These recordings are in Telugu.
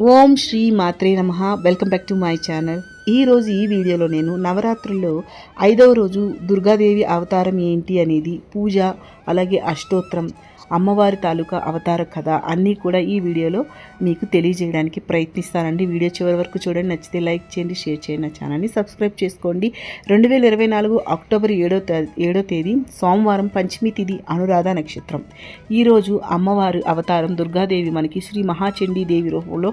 ఓం శ్రీ మాత్రే నమ. Welcome back to my channel. ఈరోజు ఈ వీడియోలో నేను నవరాత్రుల్లో ఐదవ రోజు దుర్గాదేవి అవతారం ఏంటి అనేది పూజ అలాగే అష్టోత్రం అమ్మవారి తాలూకా అవతార కథ అన్నీ కూడా ఈ వీడియోలో మీకు తెలియజేయడానికి ప్రయత్నిస్తానండి. వీడియో చివరి వరకు చూడండి. నచ్చితే లైక్ చేయండి షేర్ చేయండి. నా ఛానల్ని సబ్స్క్రైబ్ చేసుకోండి. రెండు వేల ఇరవై నాలుగు అక్టోబర్ ఏడో ఏడో తేదీ సోమవారం పంచమి తిథి అనురాధ నక్షత్రం. ఈరోజు అమ్మవారు అవతారం దుర్గాదేవి మనకి శ్రీ మహాచండీ దేవి రూపంలో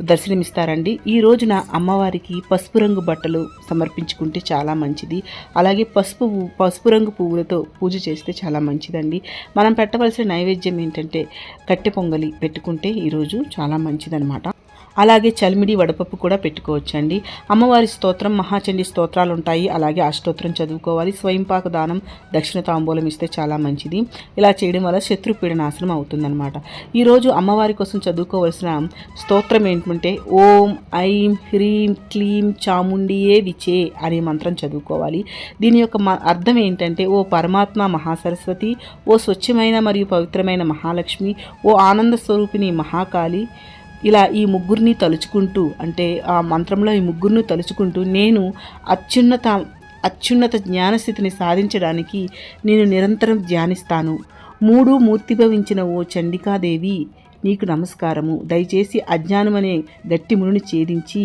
దర్శనమిస్తారండి. ఈ రోజున అమ్మవారికి పసుపు రంగు బట్టలు సమర్పించుకుంటే చాలా మంచిది. అలాగే పసుపు పసుపు రంగు పువ్వులతో పూజ చేస్తే చాలా మంచిదండి. మనం పెట్టవలసిన నైవేద్యం ఏంటంటే కట్టె పొంగలి పెట్టుకుంటే ఈరోజు చాలా మంచిదనమాట అలాగే చలిమిడి వడపప్పు కూడా పెట్టుకోవచ్చండి. అమ్మవారి స్తోత్రం మహాచండి స్తోత్రాలు ఉంటాయి అలాగే అష్టోత్రం చదువుకోవాలి. స్వయంపాక దానం దక్షిణ తాంబూలం ఇస్తే చాలా మంచిది. ఇలా చేయడం వల్ల శత్రుపీడ నాశనం అవుతుందన్నమాట. ఈరోజు అమ్మవారి కోసం చదువుకోవాల్సిన స్తోత్రం ఏంటంటే ఓం ఐం హ్రీం క్లీం చాముండియే విచే అనే మంత్రం చదువుకోవాలి. దీని యొక్క మ- అర్థం ఏంటంటే ఓ పరమాత్మ మహాసరస్వతి ఓ స్వచ్ఛమైన మరియు పవిత్రమైన మహాలక్ష్మి ఓ ఆనంద స్వరూపిణి మహాకాళి ఇలా ఈ ముగ్గురిని తలుచుకుంటూ అంటే ఆ మంత్రంలో ఈ ముగ్గురిని తలుచుకుంటూ నేను అత్యున్నత అత్యున్నత జ్ఞానస్థితిని సాధించడానికి నేను నిరంతరం ధ్యానిస్తాను. మూడు మూర్తిభవించిన ఓ చండికాదేవి నీకు నమస్కారము. దయచేసి అజ్ఞానమనే గట్టి మునిని ఛేదించి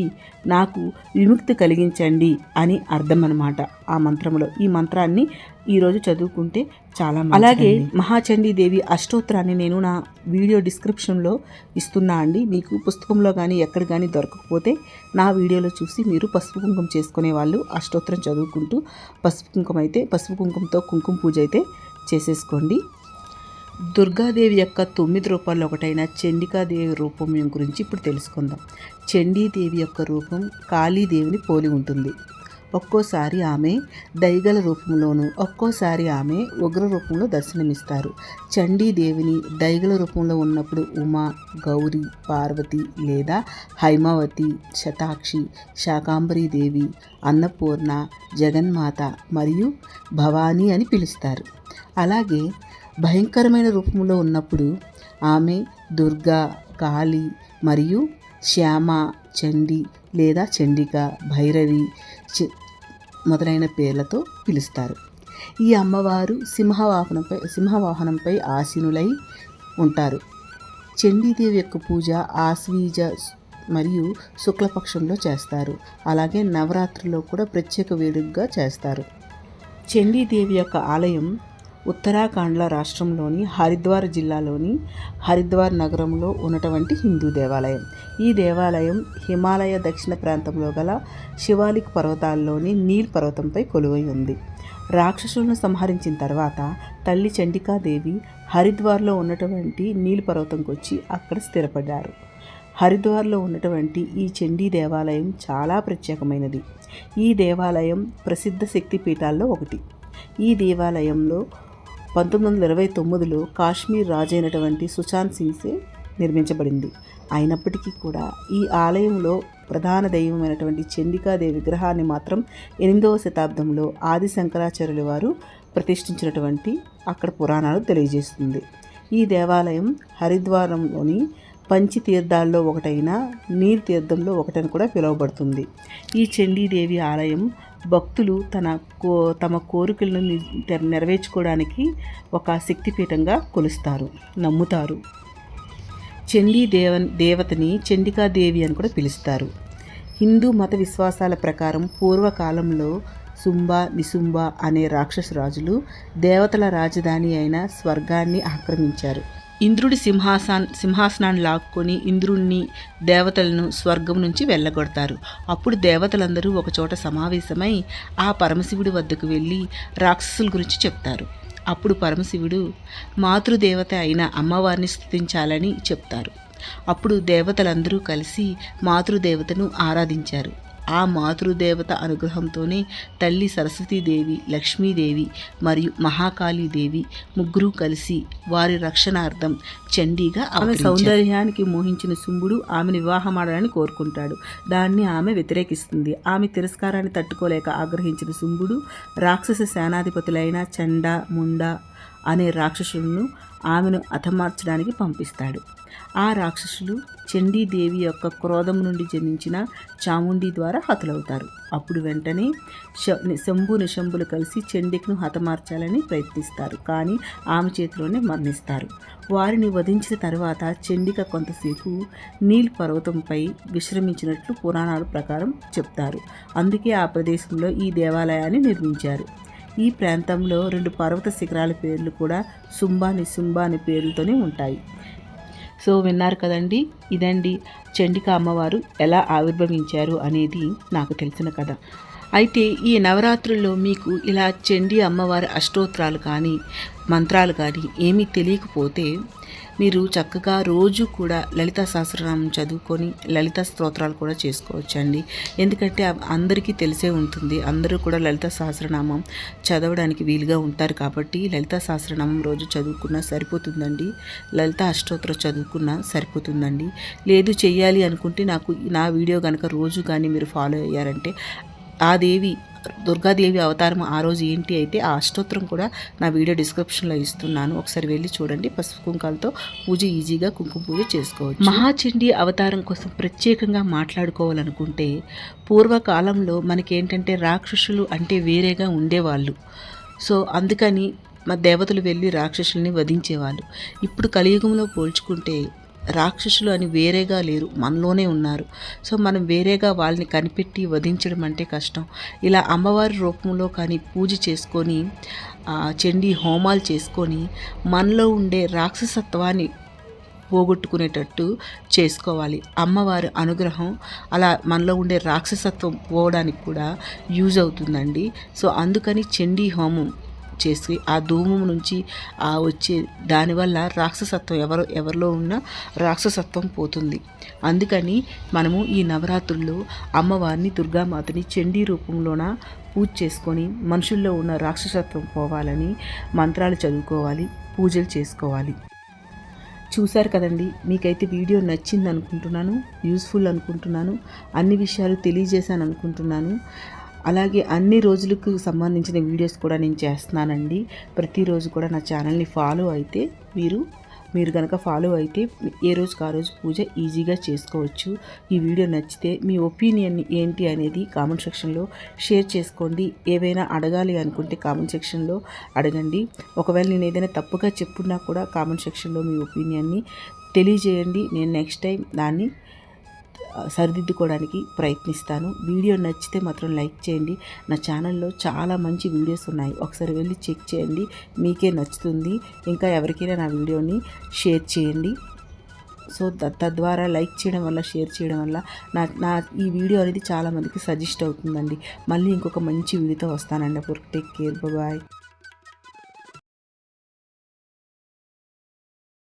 నాకు విముక్తి కలిగించండి అని అర్థం అనమాట ఆ మంత్రంలో ఈ మంత్రాన్ని ఈరోజు చదువుకుంటే చాలా అలాగే మహాచండీ దేవి అష్టోత్తరాన్ని నేను నా వీడియో డిస్క్రిప్షన్లో ఇస్తున్నా అండి. మీకు పుస్తకంలో కానీ ఎక్కడ కానీ దొరకకపోతే నా వీడియోలో చూసి మీరు పసుపు కుంకుమ చేసుకునే వాళ్ళు అష్టోత్తరం చదువుకుంటూ పసుపు కుంకుమ అయితే పసుపు కుంకుమతో కుంకుమ పూజ అయితే చేసేసుకోండి. దుర్గాదేవి యొక్క తొమ్మిది రూపాల్లో ఒకటైన చండికాదేవి రూపం గురించి ఇప్పుడు తెలుసుకుందాం. చండీదేవి యొక్క రూపం కాళీదేవిని పోలి ఉంటుంది. ఒక్కోసారి ఆమె దైగల రూపంలోనూ ఒక్కోసారి ఆమె ఉగ్ర రూపంలో దర్శనమిస్తారు. చండీదేవిని దైగల రూపంలో ఉన్నప్పుడు ఉమా గౌరి పార్వతి లేదా హైమావతి శతాక్షి శాకాంబరి దేవి అన్నపూర్ణ జగన్మాత మరియు భవానీ అని పిలుస్తారు. అలాగే భయంకరమైన రూపంలో ఉన్నప్పుడు ఆమె దుర్గా కాళి మరియు శ్యామ చండి లేదా చండిక భైరవి చ- మొదలైన పేర్లతో పిలుస్తారు. ఈ అమ్మవారు సింహవాహనంపై సింహవాహనంపై ఆసీనులై ఉంటారు. చండీదేవి యొక్క పూజ ఆశ్వీజ మరియు శుక్లపక్షంలో చేస్తారు. అలాగే నవరాత్రిలో కూడా ప్రత్యేక వేడుకగా చేస్తారు. చండీదేవి యొక్క ఆలయం ఉత్తరాఖండ్ల రాష్ట్రంలోని హరిద్వార్ జిల్లాలోని హరిద్వార్ నగరంలో ఉన్నటువంటి హిందూ దేవాలయం. ఈ దేవాలయం హిమాలయ దక్షిణ ప్రాంతంలో గల శివాలిక్ పర్వతాల్లోని నీల్ పర్వతంపై కొలువై ఉంది. రాక్షసులను సంహరించిన తర్వాత తల్లి చండికాదేవి హరిద్వార్లో ఉన్నటువంటి నీల్ పర్వతంకి వచ్చి అక్కడ స్థిరపడ్డారు. హరిద్వార్లో ఉన్నటువంటి ఈ చండీ దేవాలయం చాలా ప్రత్యేకమైనది. ఈ దేవాలయం ప్రసిద్ధ శక్తి పీఠాల్లో ఒకటి. ఈ దేవాలయంలో పంతొమ్మిది వందల ఇరవై తొమ్మిదిలో కాశ్మీర్ రాజైనటువంటి సుశాంత్ సింగ్సే నిర్మించబడింది. అయినప్పటికీ కూడా ఈ ఆలయంలో ప్రధాన దైవమైనటువంటి చండికాదేవి విగ్రహాన్ని మాత్రం ఎనిమిదవ శతాబ్దంలో ఆది శంకరాచార్యుల వారు ప్రతిష్ఠించినటువంటి అక్కడ పురాణాలు తెలియజేస్తుంది. ఈ దేవాలయం హరిద్వారంలోని పంచితీర్థాల్లో ఒకటైన నీరు తీర్థంలో ఒకటని కూడా పిలువబడుతుంది. ఈ చండీదేవి ఆలయం భక్తులు తన కో తమ కోరికలను నెరవేర్చుకోవడానికి ఒక శక్తిపీఠంగా కొలుస్తారు నమ్ముతారు. చండీ దేవ దేవతని చండికాదేవి అని కూడా పిలుస్తారు. హిందూ మత విశ్వాసాల ప్రకారం పూర్వకాలంలో సుంబ నిసుంబ అనే రాక్షస రాజులు దేవతల రాజధాని అయిన స్వర్గాన్ని ఆక్రమించారు. ఇంద్రుడి సింహాసన్ సింహాసనాన్ని లాక్కొని ఇంద్రుణ్ణి దేవతలను స్వర్గం నుంచి వెళ్ళగొడతారు. అప్పుడు దేవతలందరూ ఒకచోట సమావేశమై ఆ పరమశివుడి వద్దకు వెళ్ళి రాక్షసుల గురించి చెప్తారు. అప్పుడు పరమశివుడు మాతృదేవత అయిన అమ్మవారిని స్థుతించాలని చెప్తారు. అప్పుడు దేవతలందరూ కలిసి మాతృదేవతను ఆరాధించారు. ఆ మాతృదేవత అనుగ్రహంతోనే తల్లి సరస్వతీదేవి లక్ష్మీదేవి మరియు మహాకాళీదేవి ముగ్గురు కలిసి వారి రక్షణార్థం చండీగా ఆమె సౌందర్యానికి మోహించిన శుంభుడు ఆమెను వివాహమాడాలని కోరుకుంటాడు. దాన్ని ఆమె వ్యతిరేకిస్తుంది. ఆమె తిరస్కారాన్ని తట్టుకోలేక ఆగ్రహించిన శుంభుడు రాక్షస సేనాధిపతులైన చండ ముండ అనే రాక్షసులను ఆమెను హతమార్చడానికి పంపిస్తాడు. ఆ రాక్షసులు చండీదేవి యొక్క క్రోధం నుండి జన్మించిన చాముండి ద్వారా హతులవుతారు. అప్పుడు వెంటనే శంభు నిశంభులు కలిసి చండికను హతమార్చాలని ప్రయత్నిస్తారు. కానీ ఆమె చేతిలోనే మరణిస్తారు. వారిని వధించిన తర్వాత చండిక కొంతసేపు నీల్ పర్వతంపై విశ్రమించినట్లు పురాణాల ప్రకారం చెప్తారు. అందుకే ఆ ప్రదేశంలో ఈ దేవాలయాన్ని నిర్మించారు. ఈ ప్రాంతంలో రెండు పర్వత శిఖరాల పేర్లు కూడా సుంబా నిసుంబా అనే పేర్లతోనే ఉంటాయి. సో విన్నారు కదండి ఇదండి చండిక అమ్మవారు ఎలా ఆవిర్భవించారు అనేది నాకు తెలిసిన కథ. అయితే ఈ నవరాత్రుల్లో మీకు ఇలా చండీ అమ్మవారి అష్టోత్తరాలు కానీ మంత్రాలు కానీ ఏమీ తెలియకపోతే మీరు చక్కగా రోజు కూడా లలిత సహస్రనామం చదువుకొని లలిత స్తోత్రాలు కూడా చేసుకోవచ్చండి. ఎందుకంటే అందరికీ తెలిసే ఉంటుంది. అందరూ కూడా లలిత సహస్రనామం చదవడానికి వీలుగా ఉంటారు కాబట్టి లలిత సహస్రనామం రోజు చదువుకున్నా సరిపోతుందండి. లలిత అష్టోత్తరం చదువుకున్నా సరిపోతుందండి. లేదు చేయాలి అనుకుంటే నాకు నా వీడియో కనుక రోజు కానీ మీరు ఫాలో అయ్యారంటే ఆ దేవి దుర్గాదేవి అవతారం ఆ రోజు ఏంటి అయితే ఆ అష్టోత్తరం కూడా నా వీడియో డిస్క్రిప్షన్లో ఇస్తున్నాను. ఒకసారి వెళ్ళి చూడండి. పసుపు కుంకాలతో పూజ ఈజీగా కుంకుమ పూజ చేసుకోవచ్చు. మహాచండీ అవతారం కోసం ప్రత్యేకంగా మాట్లాడుకోవాలనుకుంటే పూర్వకాలంలో మనకేంటంటే రాక్షసులు అంటే వేరేగా ఉండేవాళ్ళు. సో అందుకని మా దేవతలు వెళ్ళి రాక్షసుల్ని వధించేవాళ్ళు. ఇప్పుడు కలియుగంలో పోల్చుకుంటే రాక్షసులు అని వేరేగా లేరు మనలోనే ఉన్నారు. సో మనం వేరేగా వాళ్ళని కనిపెట్టి వధించడం అంటే కష్టం. ఇలా అమ్మవారి రూపంలో కానీ పూజ చేసుకొని చండీ హోమాలు చేసుకొని మనలో ఉండే రాక్షసత్వాన్ని పోగొట్టుకునేటట్టు చేసుకోవాలి. అమ్మవారి అనుగ్రహం అలా మనలో ఉండే రాక్షసత్వం పోవడానికి కూడా యూజ్ అవుతుందండి. సో అందుకని చండీ హోమం చేసి ఆ ధూమం నుంచి ఆ వచ్చే దానివల్ల రాక్షసత్వం ఎవరు ఎవరిలో ఉన్న రాక్షసత్వం పోతుంది. అందుకని మనము ఈ నవరాత్రుల్లో అమ్మవారిని దుర్గామాతని చండీ రూపంలోన పూజ చేసుకొని మనుషుల్లో ఉన్న రాక్షసత్వం పోవాలని మంత్రాలు చదువుకోవాలి పూజలు చేసుకోవాలి. చూశారు కదండి మీకైతే వీడియో నచ్చింది అనుకుంటున్నాను యూస్ఫుల్ అనుకుంటున్నాను అన్ని విషయాలు తెలియజేశాను అనుకుంటున్నాను అలాగే అన్ని రోజులకు సంబంధించిన వీడియోస్ కూడా నేను చేస్తున్నానండి. ప్రతిరోజు కూడా నా ఛానల్ని ఫాలో అయితే మీరు మీరు కనుక ఫాలో అయితే ఏ రోజుకు ఆ రోజు పూజ ఈజీగా చేసుకోవచ్చు. ఈ వీడియో నచ్చితే మీ ఒపీనియన్ ఏంటి అనేది కామెంట్ సెక్షన్లో షేర్ చేసుకోండి. ఏవైనా అడగాలి అనుకుంటే కామెంట్ సెక్షన్లో అడగండి. ఒకవేళ నేను ఏదైనా తప్పుగా చెప్పున్నా కూడా కామెంట్ సెక్షన్లో మీ ఒపీనియన్ని తెలియజేయండి. నేను నెక్స్ట్ టైం దాన్ని సరిదిద్దుకోవడానికి ప్రయత్నిస్తాను. వీడియో నచ్చితే మాత్రం లైక్ చేయండి. నా ఛానల్లో చాలా మంచి వీడియోస్ ఉన్నాయి. ఒకసారి వెళ్ళి చెక్ చేయండి. మీకే నచ్చుతుంది. ఇంకా ఎవరికైనా నా వీడియోని షేర్ చేయండి. సో తద్వారా లైక్ చేయడం వల్ల షేర్ చేయడం వల్ల నా నా ఈ వీడియో అనేది చాలామందికి సజెస్ట్ అవుతుందండి. మళ్ళీ ఇంకొక మంచి వీడియోతో వస్తానండి. అప్పుడు టేక్ కేర్. బాయ్.